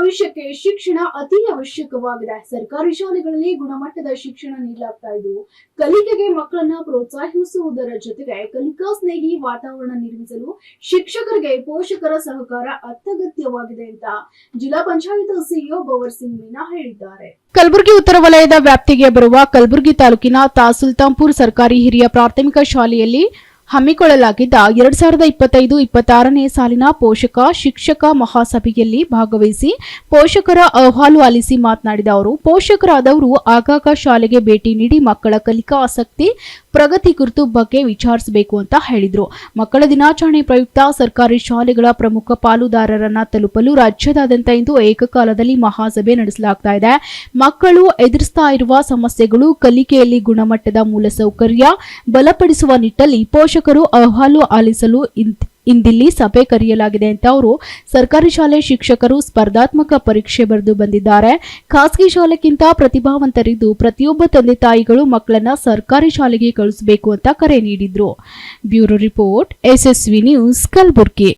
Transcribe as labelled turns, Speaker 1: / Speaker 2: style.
Speaker 1: ಭವಿಷ್ಯಕ್ಕೆ ಶಿಕ್ಷಣ ಅತಿ ಅವಶ್ಯಕವಾಗಿದೆ ಸರ್ಕಾರಿ ಶಾಲೆಗಳಲ್ಲಿ ಗುಣಮಟ್ಟದ ಶಿಕ್ಷಣ ನೀಡಲಾಗ್ತಾ ಇದ್ದು ಕಲಿಕೆಗೆ ಮಕ್ಕಳನ್ನ ಪ್ರೋತ್ಸಾಹಿಸುವುದರ ಜೊತೆಗೆ ಕಲಿಕಾ ಸ್ನೇಹಿ ವಾತಾವರಣ ನಿರ್ಮಿಸಲು ಶಿಕ್ಷಕರಿಗೆ ಪೋಷಕರ ಸಹಕಾರ ಅತ್ಯಗತ್ಯವಾಗಿದೆ ಅಂತ ಜಿಲ್ಲಾ ಪಂಚಾಯತ್ ಸಿಇಒ ಬವರ್ ಸಿಂಗ್ ಮೀನಾ ಹೇಳಿದ್ದಾರೆ
Speaker 2: ಕಲಬುರಗಿ ಉತ್ತರ ವಲಯದ ವ್ಯಾಪ್ತಿಗೆ ಬರುವ ಕಲಬುರಗಿ ತಾಲೂಕಿನ ತಾಸುಲ್ತಾಂಪುರ್ ಸರ್ಕಾರಿ ಹಿರಿಯ ಪ್ರಾಥಮಿಕ ಶಾಲೆಯಲ್ಲಿ ಹಮ್ಮಿಕೊಳ್ಳಲಾಗಿದ್ದ ಎರಡ್ ಸಾವಿರದ ಇಪ್ಪತ್ತೈದು ಇಪ್ಪತ್ತಾರನೇ ಸಾಲಿನ ಪೋಷಕ ಶಿಕ್ಷಕ ಮಹಾಸಭೆಯಲ್ಲಿ ಭಾಗವಹಿಸಿ ಪೋಷಕರ ಅಹವಾಲು ಆಲಿಸಿ ಮಾತನಾಡಿದ ಅವರು ಪೋಷಕರಾದವರು ಆಗಾಗ ಶಾಲೆಗೆ ಭೇಟಿ ನೀಡಿ ಮಕ್ಕಳ ಕಲಿಕಾ ಆಸಕ್ತಿ ಪ್ರಗತಿ ಕುರಿತು ಬಗ್ಗೆ ವಿಚಾರಿಸಬೇಕು ಅಂತ ಹೇಳಿದರು ಮಕ್ಕಳ ದಿನಾಚರಣೆ ಪ್ರಯುಕ್ತ ಸರ್ಕಾರಿ ಶಾಲೆಗಳ ಪ್ರಮುಖ ಪಾಲುದಾರರನ್ನ ತಲುಪಲು ರಾಜ್ಯದಾದ್ಯಂತ ಇಂದು ಏಕಕಾಲದಲ್ಲಿ ಮಹಾಸಭೆ ನಡೆಸಲಾಗ್ತಾ ಇದೆ ಮಕ್ಕಳು ಎದುರಿಸ್ತಾ ಇರುವ ಸಮಸ್ಯೆಗಳು ಕಲಿಕೆಯಲ್ಲಿ ಗುಣಮಟ್ಟದ ಮೂಲಸೌಕರ್ಯ ಬಲಪಡಿಸುವ ನಿಟ್ಟಲ್ಲಿ ಪೋಷಕರು ಅಹವಾಲು ಆಲಿಸಲು ಇಂದಿಲ್ಲಿ ಸಭೆ ಕರೆಯಲಾಗಿದೆ ಅಂತ ಅವರು ಸರ್ಕಾರಿ ಶಾಲೆ ಶಿಕ್ಷಕರು ಸ್ಪರ್ಧಾತ್ಮಕ ಪರೀಕ್ಷೆ ಬರೆದು ಬಂದಿದ್ದಾರೆ ಖಾಸಗಿ ಶಾಲೆಗಿಂತ ಪ್ರತಿಭಾವಂತರಿದ್ದು ಪ್ರತಿಯೊಬ್ಬ ತಂದೆ ತಾಯಿಗಳು ಮಕ್ಕಳನ್ನ ಸರ್ಕಾರಿ ಶಾಲೆಗೆ ಕಳಿಸಬೇಕು ಅಂತ ಕರೆ ನೀಡಿದ್ರು bureau report SSV news Kalaburagi